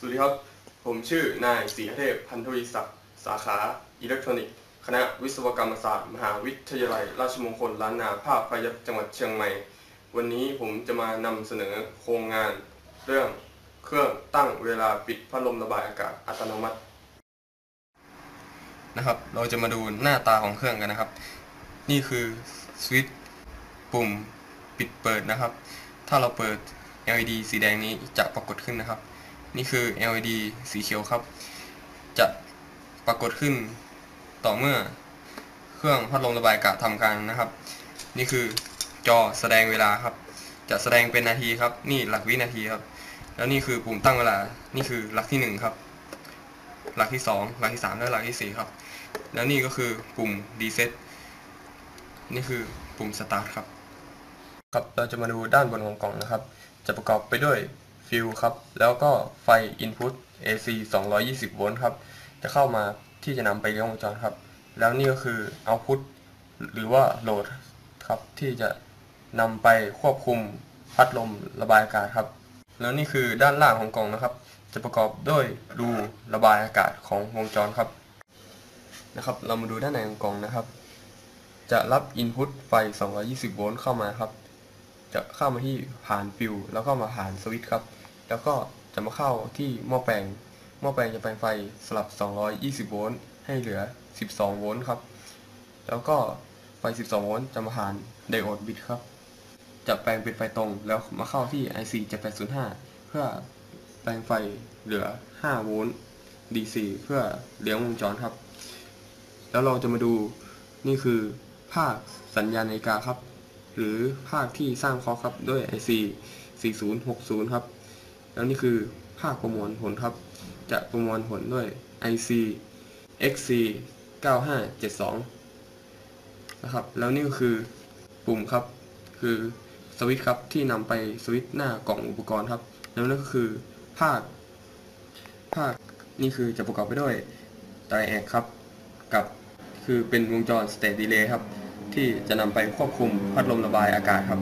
สวัสดีครับ ผมชื่อนายศรีเทพพันธวีศักดิ์สาขาอิเล็กทรอนิกส์ คณะวิศวกรรมศาสตร์ มหาวิทยาลัย ราชมงคลล้านนาภาคพยัพจังหวัดเชียงใหม่ วันนี้ผมจะมานำเสนอโครงงานเรื่องเครื่องตั้งเวลาปิดพัดลมระบายอากาศอัตโนมัตินะครับ เราจะมาดูหน้าตาของเครื่องกันนะครับ นี่คือสวิตช์ปุ่มปิดเปิดนะครับ ถ้าเราเปิด LED สีแดงนี้จะปรากฏขึ้นนะครับ นี่คือ LED สีเขียวครับ จะปรากฏขึ้นต่อเมื่อเครื่องพัดลมระบายอากาศทำการนะครับ นี่คือจอแสดงเวลาครับ จะแสดงเป็นนาทีครับ นี่หลักวินาทีครับ แล้วนี่คือปุ่มตั้งเวลา นี่คือหลักที่หนึ่งครับ หลักที่สองหลักที่สามและหลักที่สี่ครับ แล้วนี่ก็คือปุ่ม reset นี่คือปุ่ม start ครับ ครับ เราจะมาดูด้านบนของกล่องนะครับ จะประกอบไปด้วย ฟิวครับ แล้วก็ไฟ Input AC 220 โวลต์ครับ จะเข้ามาที่จะนำไปเลี้ยงวงจรครับ แล้วนี่ก็คือ Output หรือว่าโหลดครับ ที่จะนำไปควบคุมพัดลมระบายอากาศครับ แล้วนี่คือด้านล่างของกล่องนะครับ จะประกอบด้วยรูระบายอากาศของวงจรครับนะครับ เรามาดูด้านในของกล่องนะครับ จะรับ Input ไฟ 220 โวลต์เข้ามาครับ จะเข้ามาที่ผ่านฟิวแล้วก็มาผ่านสวิตช์ครับ แล้วก็จะมาเข้าที่หม้อแปลง หม้อแปลงจะแปลงไฟสลับ 220 โวลต์ให้เหลือ 12 โวลต์ครับ แล้วก็ไฟ 12 โวลต์จะมาผ่านไดโอดบิตครับ จะแปลงเป็นไฟตรงแล้วมาเข้าที่ IC 7805 เพื่อแปลงไฟเหลือ 5 โวลต์ DC เพื่อเลี้ยงวงจรครับ แล้วเราจะมาดูนี่คือภาคสัญญาณนาฬิกาครับ หรือภาคที่สร้างคอครับด้วย IC 4060 ครับ แล้วนี่คือภาคประมวลผลครับ จะประมวลผลด้วย IC XC 9572 นะครับ แล้วนี่ก็คือปุ่มครับ คือสวิตช์ครับที่นำไปสวิตช์หน้ากล่องอุปกรณ์ครับ แล้วนั่นก็คือภาค ภาคนี่คือจะประกอบไปด้วยไตรแอกครับ กับคือเป็นวงจร state delay ครับ ที่จะนำไปควบคุมพัดลมระบายอากาศครับ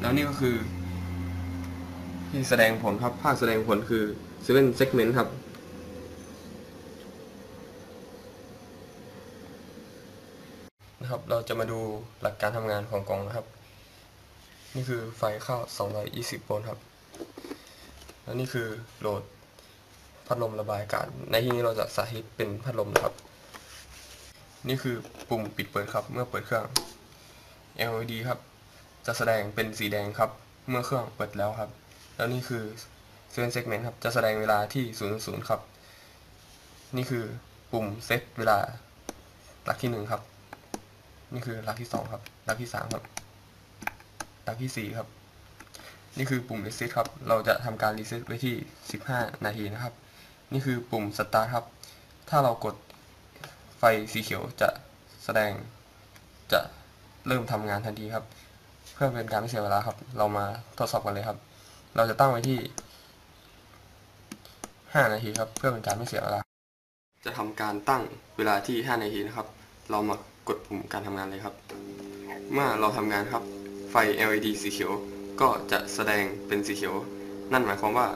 แล้วนี่ก็คือ ที่แสดงผลครับ ภาคแสดงผลคือ seven segment ครับ นะครับ เราจะมาดูหลักการทำงานของกล่องนะครับ นี่คือไฟเข้า 220 โวลต์ครับ แล้วนี่คือโหลดพัดลมระบายอากาศ ในที่นี้เราจะสาธิตเป็นพัดลมนะครับ นี่คือปุ่มปิดเปิดครับ เมื่อเปิดเครื่อง LED ครับ จะแสดงเป็นสีแดงครับ เมื่อเครื่องเปิดแล้วครับ แล้วนี่คือ Seven Segment ครับ จะแสดงเวลาที่ 00 ครับ นี่คือปุ่มเซตเวลา หลักที่ 1 ครับ นี่คือหลักที่ 2 ครับ หลักที่ 3 ครับ หลักที่ 4 ครับ นี่คือปุ่ม reset ครับ เราจะทำการ reset ไว้ที่ 15 นาทีนะครับ นี่คือปุ่ม start ครับ ถ้าเรากดไฟสีเขียวจะแสดงจะเริ่มทำงานทันทีครับ เพื่อเป็นการไม่เสียเวลาครับ เรามาทดสอบกันเลยครับ เราจะตั้งไว้ที่ 5 นาทีครับ เพื่อเป็นการไม่เสียเวลา จะทำการตั้งเวลาที่ 5 นาทีนะครับ เรามากดปุ่มการทำงานเลยครับ เมื่อเราทำงานครับ ไฟ LED สีเขียวก็จะแสดงเป็นสีเขียว นั่นหมายความว่า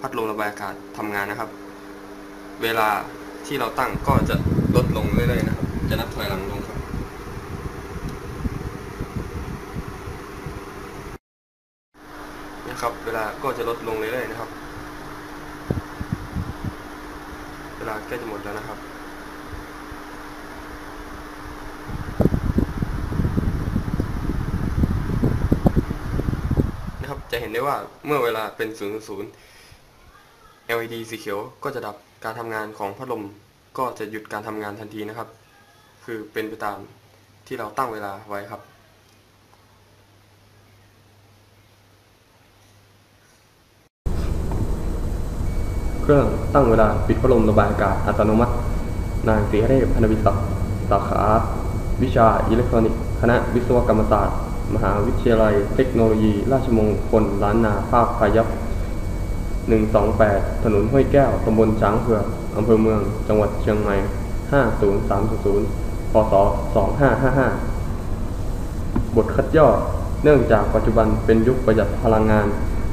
พัดลมระบายอากาศทำงานนะครับ เวลาที่เราตั้งก็จะลดลงเรื่อยๆนะครับ จะนับถอยหลังลงครับ นะครับ เวลาก็จะลดลงเรื่อยๆนะครับ เวลาใกล้จะหมดแล้วนะครับนะครับ จะเห็นได้ว่าเมื่อเวลาเป็น0 0 LED สีเขียวก็จะดับการทำงานของพัดลมก็จะหยุดการทำงานทันทีนะครับ คือเป็นไปตามที่เราตั้งเวลาไว้ครับ รื่องตั้งเวลาปิดพัดลมระบายอากาศอัตโนมัติ นายศรีเทพพนวิศักดิ์สาขา วิชาอิเล็กทรอนิกส์คณะวิศวกรรมศาสตร์ มหาวิทยาลัย เทคโนโลยี ราชมงคลล้านนาภาคพายัพ128 ถนนห้วยแก้ว ตำบลช้างเผือกอำเภอเมือง จังหวัดเชียงใหม่ 50300พศ2555 บทคัดย่อ เนื่องจากปัจจุบันเป็นยุคประหยัดพลังงาน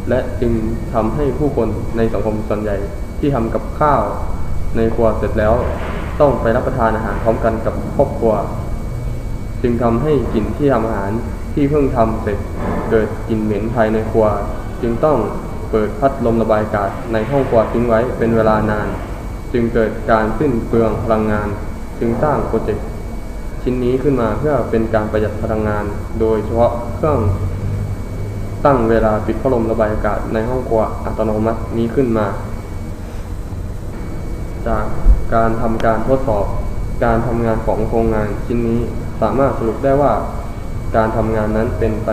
และจึงทำให้ผู้คนในสังคมส่วนใหญ่ ที่ทำกับข้าวในครัวเสร็จแล้วต้องไปรับประทานอาหารพร้อมกันกับครอบครัว จึงทำให้กลิ่นที่ทำอาหารที่เพิ่งทำเสร็จเกิดกลิ่นเหม็นภายในครัว จึงต้องเปิดพัดลมระบายอากาศในห้องครัวทิ้งไว้เป็นเวลานาน จึงเกิดการสิ้นเปลืองพลังงาน จึงสร้างโปรเจกต์ชิ้นนี้ขึ้นมาเพื่อเป็นการประหยัดพลังงาน โดยเฉพาะเครื่องตั้งเวลาปิดพัดลมระบายอากาศในห้องครัวอัตโนมัตินี้ขึ้นมา จากการทำการทดสอบ การทำงานของโครงงานชิ้นนี้สามารถสรุปได้ว่า การทำงานนั้นเป็นไป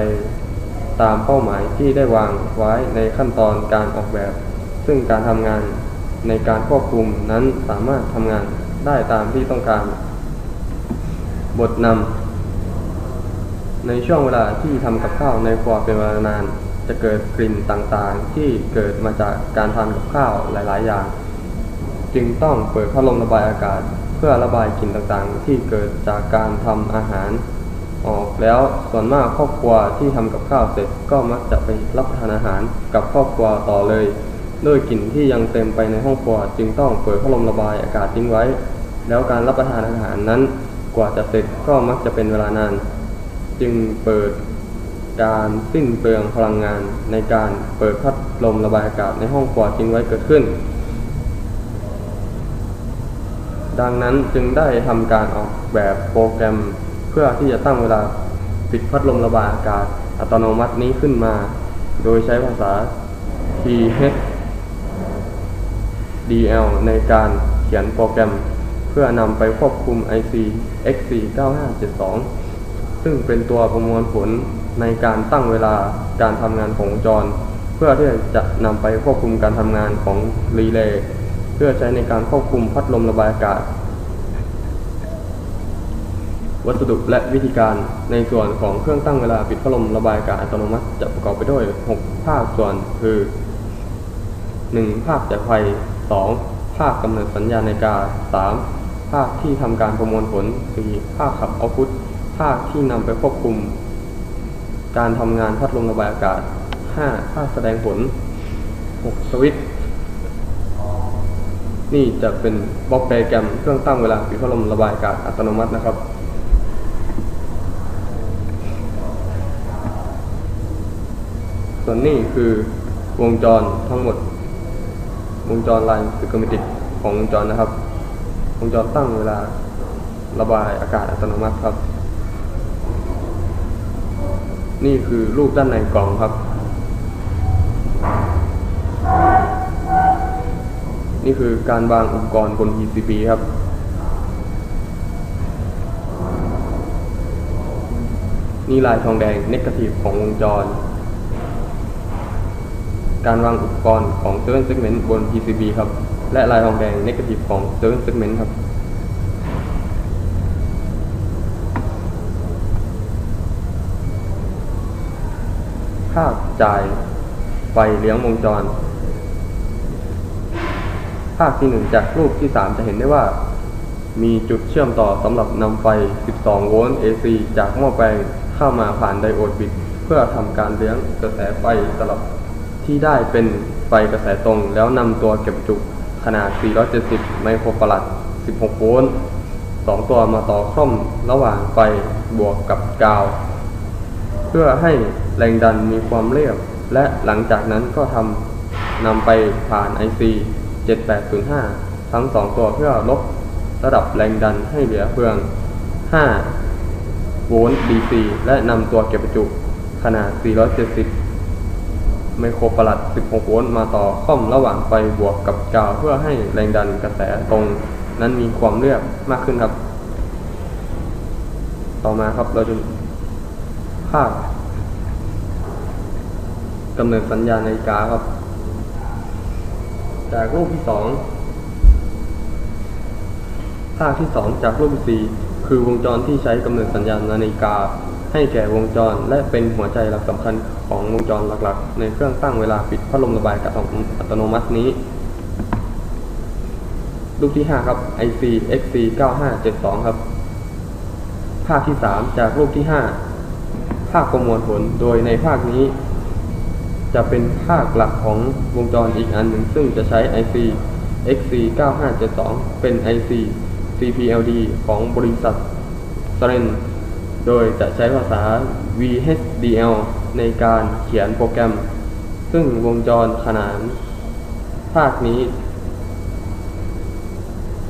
ตามเป้าหมายที่ได้วางไว้ในขั้นตอนการออกแบบ ซึ่งการทำงานในการควบคุมนั้นสามารถทำงานได้ตามที่ต้องการ บทนำในช่วงเวลาที่ทำกับข้าวในครัวเป็นเวลานาน จะเกิดกลิ่นต่างๆ ที่เกิดมาจากการทานกับข้าวหลาย ๆ อย่าง จึงต้องเปิดพัดลมระบายอากาศ เพื่อระบายกลิ่นต่างๆ ที่เกิดจากการทำอาหาร ออกแล้วส่วนมากครอบครัวที่ทำกับข้าวเสร็จก็มักจะไปรับประทานอาหารกับครอบครัวต่อเลย ด้วยกลิ่นที่ยังเต็มไปในห้องครัวจึงต้องเปิดพัดลมระบายอากาศทิ้งไว้ แล้วการรับประทานอาหารนั้นกว่าจะเสร็จก็มักจะเป็นเวลานาน จึงเปิดการสิ้นเปลืองพลังงานในการเปิดพัดลมระบายอากาศในห้องครัวทิ้งไว้เกิดขึ้น ดังนั้นจึงได้ทำการออกแบบโปรแกรม เพื่อที่จะตั้งเวลาปิดพัดลมระบายอากาศอัตโนมัตินี้ขึ้นมา โดยใช้ภาษา PHDL ในการเขียนโปรแกรม เพื่อนำไปควบคุม IC XC9572 ซึ่งเป็นตัวประมวลผลในการตั้งเวลาการทำงานของวงจร เพื่อที่จะนำไปควบคุมการทำงานของรีเลย์ เพื่อใช้ในการควบคุมพัดลมระบายอากาศ วัสดุและวิธีการในส่วนของเครื่องตั้งเวลาปิดพัดลมระบายอากาศอัตโนมัติจะประกอบไปด้วย 6 ภาคส่วนคือ 1. ภาคจากไฟ 2. ภาคกำเนิดสัญญาณนาฬิกา 3. ภาคที่ทำการประมวลผล 4. ภาคขับเอาพุตภาคที่นำไปควบคุม การทำงานพัดลมระบายอากาศ 5. ภาคแสดงผล 6. สวิตช์ นี่จะเป็นบล็อกไดแกรมเครื่องตั้งเวลาปิดพัดลมระบายอากาศอัตโนมัตินะครับส่วนนี้คือวงจรทั้งหมด วงจรลายสึกมิติของวงจรนะครับ วงจรตั้งเวลาระบายอากาศอัตโนมัติครับ นี่คือรูปด้านในกล่องครับ นี่คือการวางอุปกรณ์บน PCB ครับ นี่ลายทองแดงเนกาทีฟของวงจร การวางอุปกรณ์ของ7 segment บน PCB ครับ และลายทองแดงเนกาทีฟของ7 segment ครับภาพจ่ายไฟเลี้ยงวงจร ภาพที่หนึ่งจากรูปที่3จะเห็นได้ว่า มีจุดเชื่อมต่อสำหรับนำไฟ 12 โวลต์ AC จากหม้อแปลงเข้ามาผ่านไดโอดบิด เพื่อทำการเลี้ยงกระแสไฟสลับที่ได้เป็นไฟกระแสตรง แล้วนำตัวเก็บจุขนาด 470 ไมโครฟาราด 16 โวลต์ 2 ตัวมาต่อคล่อมระหว่างไฟบวกกับกาว เพื่อให้แรงดันมีความเรียบ และหลังจากนั้นก็ทำนำไปผ่าน IC 7805 ทั้ง 2 ตัวเพื่อลดระดับแรงดันให้เหลือเพียง 5 โวลต์ DC และนำตัวเก็บประจุขนาด 470 ไมโครฟาราด16 โวลต์มาต่อค่อมระหว่างไฟบวกกับกาวเพื่อให้แรงดันกระแสตรงนั้นมีความเรียบมากขึ้นครับ ต่อมาครับเราจะภาพกำเนิดสัญญาณนาฬิกาครับ จากรูปที่สองภาพที่สองจากรูปที่สี่คือวงจรที่ใช้กำเนิดสัญญาณนาฬิกา ให้แก่วงจรและเป็นหัวใจหลักสำคัญของวงจรหลักๆ ในเครื่องตั้งเวลาปิดพัดลมระบายอากาศอัตโนมัตินี้ รูปที่ 5 ครับ IC XC 9572 ครับ ภาคที่ 3 จากรูปที่ 5 ภาคประมวลผลโดยในภาคนี้ จะเป็นภาคหลักของวงจรอีกอันหนึ่ง ซึ่งจะใช้ IC XC9572 เป็น IC CPLD ของบริษัท s r e n โดยจะใช้ภาษา VHDL ในการเขียนโปรแกรม ซึ่งวงจรขนาน ภาคนี้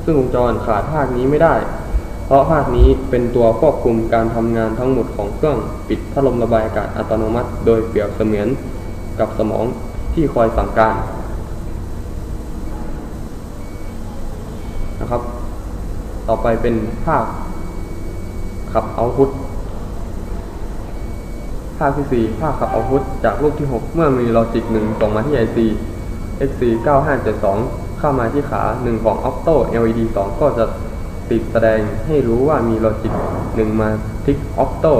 ซึ่งวงจรขาดภาคนี้ไม่ได้ เพราะภาคนี้เป็นตัวควบคุมการทำงานทั้งหมดของเครื่องปิดพัดลมระบายอากาศอัตโนมัติ โดยเปรียบเสมือน กับสมองที่คอยสั่งการนะครับ ต่อไปเป็นภาคขับเอาพุทภาคที่ 4 ภาคขับเอาพุทจากรูปที่ 6 เมื่อมีลอจิก1ส่งมาที่ IC XC 9572 เข้ามาที่ขา 1 ของ Opto LED 2 ก็จะติดแสดงให้รู้ว่ามีลอจิก1มาทิก Opto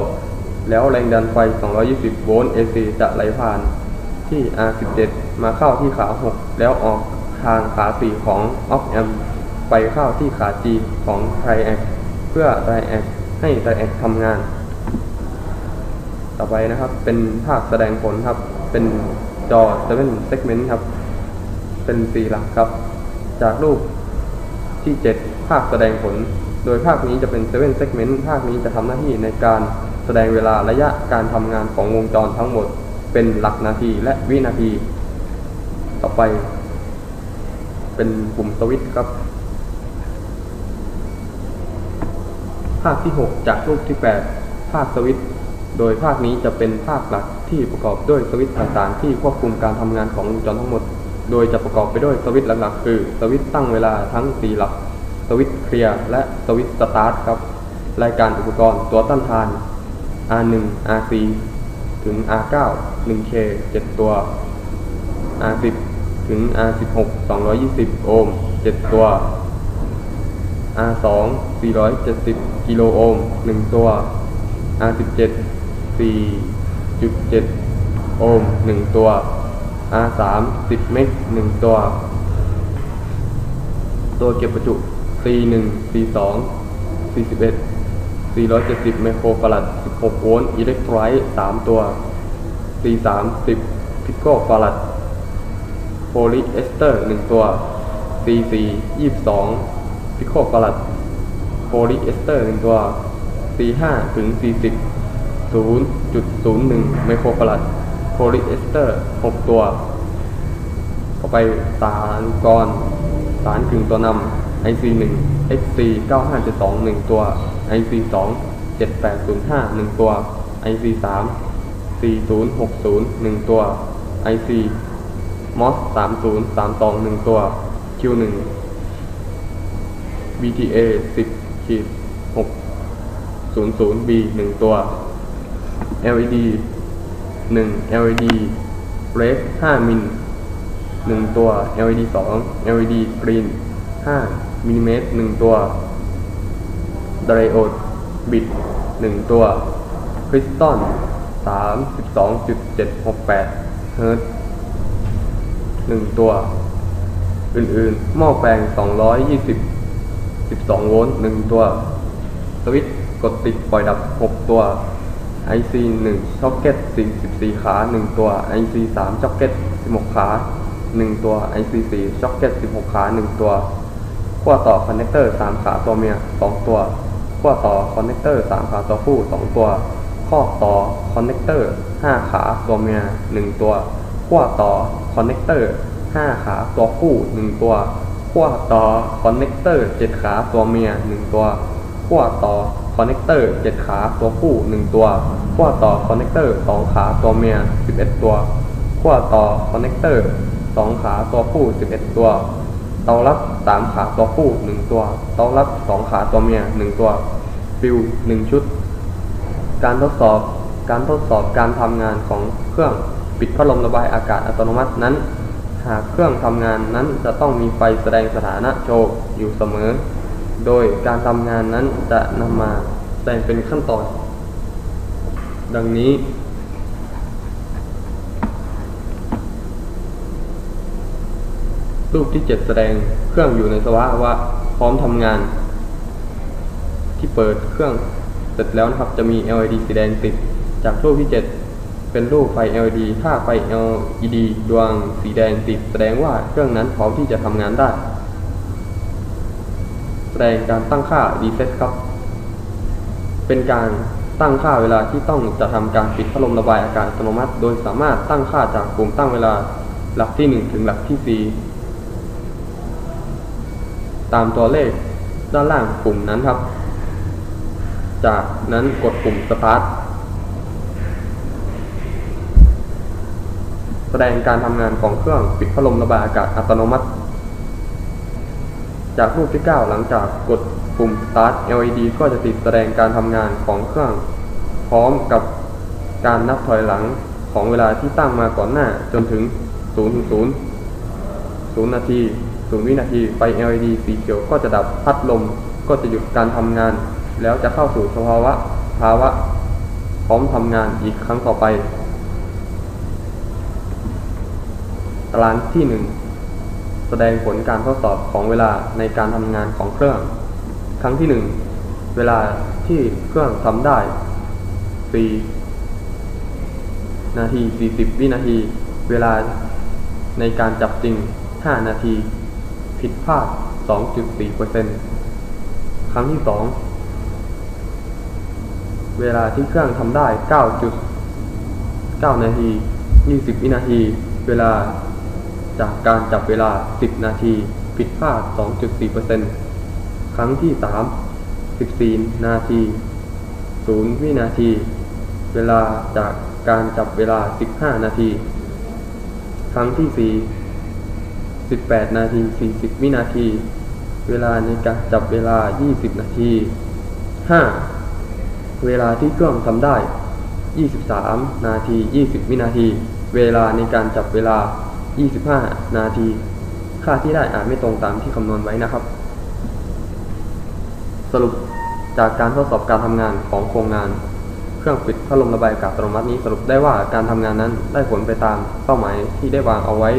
แล้วแรงดันไฟ 220 โวลต์ AC จะไหลผ่าน ที่ R17 มาเข้าที่ขา 6 แล้วออกทางขา 4 ของ Op Amp ไปเข้าที่ขา G ของ Triac เพื่อ Triac ให้ Triac ทำงาน ต่อไปนะครับเป็นภาคแสดงผลครับ เป็นจอ 7 segment ครับ เป็นสี่หลักครับ จากรูปที่ 7 ภาคแสดงผล โดยภาคนี้จะเป็น 7 segment ภาคนี้จะทำหน้าที่ในการแสดงเวลาระยะการทำงานของวงจรทั้งหมด เป็นหลักนาทีและวินาที ต่อไป เป็นปุ่มสวิตช์ครับ ภาคที่ 6 จากรูปที่ 8 ภาคสวิตช์โดยภาคนี้จะเป็นภาคหลักที่ประกอบด้วยสวิตช์ต่างๆ ที่ควบคุมการทำงานของวงจรทั้งหมด โดยจะประกอบไปด้วยสวิตช์หลักๆ คือสวิตช์ตั้งเวลาทั้ง 4 หลัก สวิตช์เคลียร์และสวิตช์สตาร์ทครับ รายการอุปกรณ์ตัวต้านทาน R1 RC ถึง R9 1K 7 ตัว R10 ถึง R16 220 โอห์ม 7 ตัว R2 470 กิโลโอห์ม 1 ตัว R17 4.7 โอห์ม 1 ตัว R3 10 เมก 1 ตัว ตัวเก็บประจุ C1 C2 41 470 ไมโครฟาราด 16 โวลต์อิเล็กโทรไลต์3 ตัว C3 10พิโคฟาราด โพลีเอสเตอร์ 1 ตัว C4 22 พิโคฟาราด โพลีเอสเตอร์ 1 ตัว C5 ถึง 40 0.01 ไมโครฟาราด โพลีเอสเตอร์ 6 ตัว ต่อไปสารกร สารกึ่งตัวนำ IC 1 XC 9572 1 ตัว IC 2 7805 1 ตัว IC 3 4060 1 ตัว IC MOS 3032 1 ตัว Q1 BTA 10ขีด 600B 1 ตัว LED 1 LED red 5 มิล1 ตัว LED 2 LED green 5 มิลลิเมตรหนึ่งตัวไดโอดบิดหนึ่งตัว คริสตัลสามสิบสองจุดเจ็ดหกแปดเฮิร์ตหนึ่งตัว อื่นๆ หม้อแปลงสองร้อยยี่สิบสิบสองโวลต์หนึ่งตัว สวิตช์กดติดปล่อยดับหกตัวไอซีหนึ่งช็อกเก็สี่ขาหนึ่งตัวไอซีสามช็อกเก็ตหกขาหนึ่งตัวไอซีสี่ช็อกเก็ตหกขาหนึ่งตัว ขั้วต่อคอนเนคเตอร์3ขาตัวเมีย2ตัวขั้วต่อคอนเนคเตอร์3ขาตัวผู้2ตัวข้อต่อคอนเนคเตอร์5ขาตัวเมีย1ตัวขั้วต่อคอนเนคเตอร์5ขาตัวผู้1ตัวขั้วต่อคอนเนคเตอร์7ขาตัวเมีย1ตัวขั้วต่อคอนเนคเตอร์7ขาตัวผู้1ตัวขั้วต่อคอนเนคเตอร์2ขาตัวเมีย11ตัวขั้วต่อคอนเนคเตอร์2ขาตัวผู้11ตัว เตารับ3ขาตัวผู้1ตัว เตารับ2ขาตัวเมีย1ตัว ฟิว1ชุด การทดสอบ การทดสอบการทำงานของเครื่องปิดพัดลมระบายอากาศอัตโนมัตินั้น หากเครื่องทำงานนั้นจะต้องมีไฟแสดงสถานะโชว์อยู่เสมอ โดยการทำงานนั้นจะนำมาแสดงเป็นขั้นตอน ดังนี้ รูปที่7แสดงเครื่องอยู่ในสภาวะพร้อมทำงาน ที่เปิดเครื่องเสร็จแล้วนะครับจะมี LED สีแดงติด จากรูปที่7เป็นเป็นรูปไฟ LED ถ้าไฟ LED ดวงสีแดงติด แสดงว่าเครื่องนั้นพร้อมที่จะทำงานได้ แสดงการตั้งค่า reset ครับ เป็นการตั้งค่าเวลาที่ต้องจะทำการปิดพัดลมระบายอากาศอัตโนมัติ โดยสามารถตั้งค่าจากปุ่มตั้งเวลาหลักที่ 1 ถึงหลักที่ 4 ตามตัวเลขด้านล่างปุ่มนั้นครับ จากนั้นกดปุ่ม start แสดงการทำงานของเครื่องปิดพัดลมระบายอากาศอัตโนมัติ จากรูปที่ 9 หลังจากกดปุ่ม start LED ก็จะติดแสดงการทำงานของเครื่อง พร้อมกับการนับถอยหลังของเวลาที่ตั้งมาก่อนหน้าจนถึง0ถึง0 0นาที0วินาทีไฟ LED สีเขียวก็จะดับพัดลมก็จะหยุดการทำงาน แล้วจะเข้าสู่สภาวะภาวะพร้อมทำงานอีกครั้งต่อไป ตารางที่ 1 แสดงผลการทดสอบของเวลาในการทำงานของเครื่อง ครั้งที่ 1 เวลาที่เครื่องทำได้ 4 นาที 40 วินาที เวลาในการจับจริง 5 นาที ผิดพลาด 2.4%ครั้งที่ 2 เวลาที่เครื่องทำได้ 9.9 นาที 20 วินาที เวลาจากการจับเวลา 10 นาที ผิดพลาด 2.4%ครั้งที่ 3 14 นาที 0 วินาที เวลาจากการจับเวลา 15 นาที ครั้งที่ 4 18 นาที 40 วินาที เวลาในการจับเวลา 20 นาที 5. เวลาที่เครื่องทำได้ 23 นาที 20 วินาที เวลาในการจับเวลา 25 นาที ค่าที่ได้อาจไม่ตรงตามที่คำนวณไว้นะครับ สรุปจากการทดสอบการทำงานของโครงงานเครื่องปิดพัดลมระบายอากาศอัตโนมัตินี้สรุปได้ว่าการทำงานนั้นได้ผลไปตามเป้าหมายที่ได้วางเอาไว้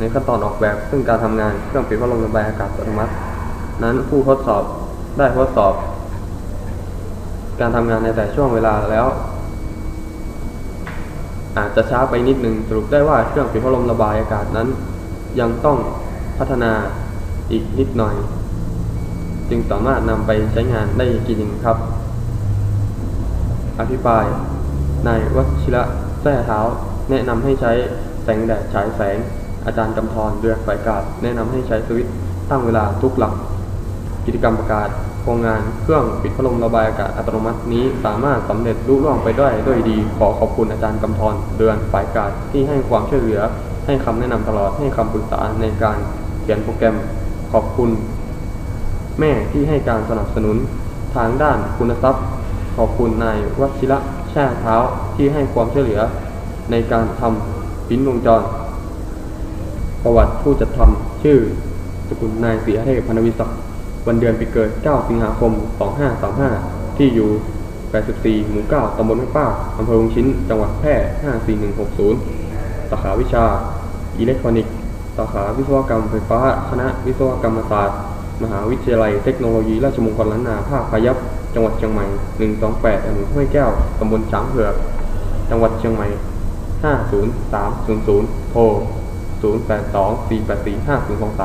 ในขั้นตอนออกแบบ ซึ่งการทำงานเครื่องปิดพัดลมระบายอากาศอัตโนมัติ นั้นผู้ทดสอบได้ทดสอบ การทำงานในแต่ช่วงเวลาแล้ว อาจจะช้าไปนิดหนึ่งสรุปได้ว่าเครื่องปิดพัดลมระบายอากาศนั้น ยังต้องพัฒนาอีกนิดหน่อย จึงสามารถนำไปใช้งานได้จริงครับ อภิปรายนายวชิระแท้เท้า แนะนำให้ใช้แสงแดดฉายแสง อาจารย์กำธรเดือดไฟกาดแนะนำให้ใช้สวิตช์ตั้งเวลาทุกหลัก กิจกรรมประกาศโครงงานเครื่องปิดพัดลมระบายอากาศอัตโนมัตินี้สามารถสำเร็จลุล่วงไปได้ด้วยดี ขอขอบคุณอาจารย์กำธรเดือนฝ่ายกาศที่ให้ความช่วยเหลือ ให้คำแนะนำตลอดให้คำปรึกษาในการเขียนโปรแกรมขอบคุณ แม่ที่ให้การสนับสนุนทางด้านคุณทรัพย์ ขอบคุณนายวชิระแช่เท้าที่ให้ความช่วยเหลือ ในการทำปิ้นวงจร ประวัติผู้จัดทำชื่อสกุลนายศรีเทพพนวิศักดิ์วันเดือนปีเกิด 9 สิงหาคม 2535 ที่อยู่ 84 หมู่ 9 ตำบลแม่ป้าอำเภอวงชิ้น จังหวัดแพร่ 54160 สาขาวิชา อิเล็กทรอนิกส์ สาขาวิศวกรรมไฟฟ้า คณะวิศวกรรมศาสตร์ มหาวิทยาลัยเทคโนโลยีราชมงคลล้านนา ภาคพายัพจังหวัดเชียงใหม่ 128ถนนห้วยแก้ว ตำบลช้างเผือก จังหวัดเชียงใหม่ 50300 โทร 0824845023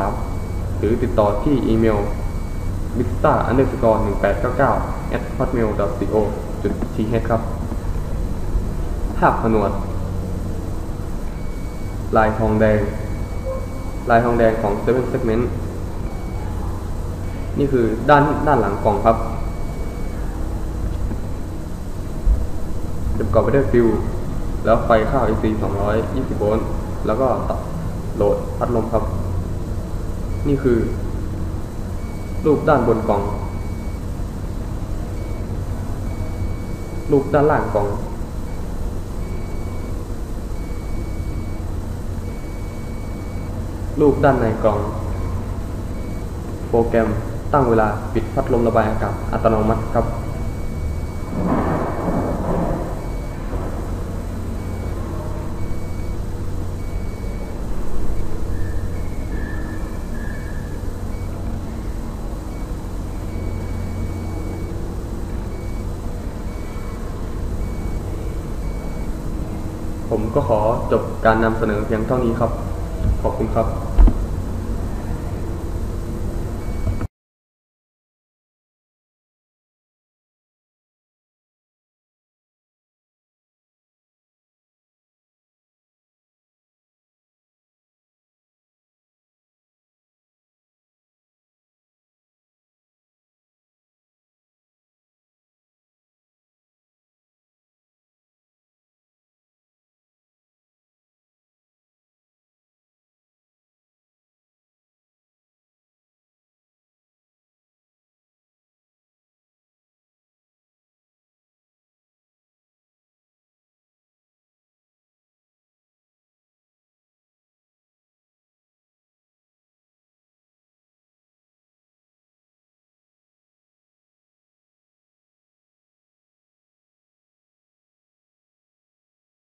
หรือติดต่อที่อีเมล vista underscore 1899 at hotmail co th ครับภาพผนวด ลายทองแดง ลายทองแดงของ Seven Segment นี่คือด้านด้านหลังกล่องครับจะประกอบไปด้วยฟิว แล้วไฟเข้า AC 220 โวลต์ แล้วก็ต โหลดพัดลมครับ นี่คือ รูปด้านบนกล่อง รูปด้านล่างกล่องรูปด้านในกล่อง โปรแกรมตั้งเวลาปิดพัดลมระบายอากาศอัตโนมัติครับ ก็ขอจบการนำเสนอเพียงเท่านี้ครับ ขอบคุณครับ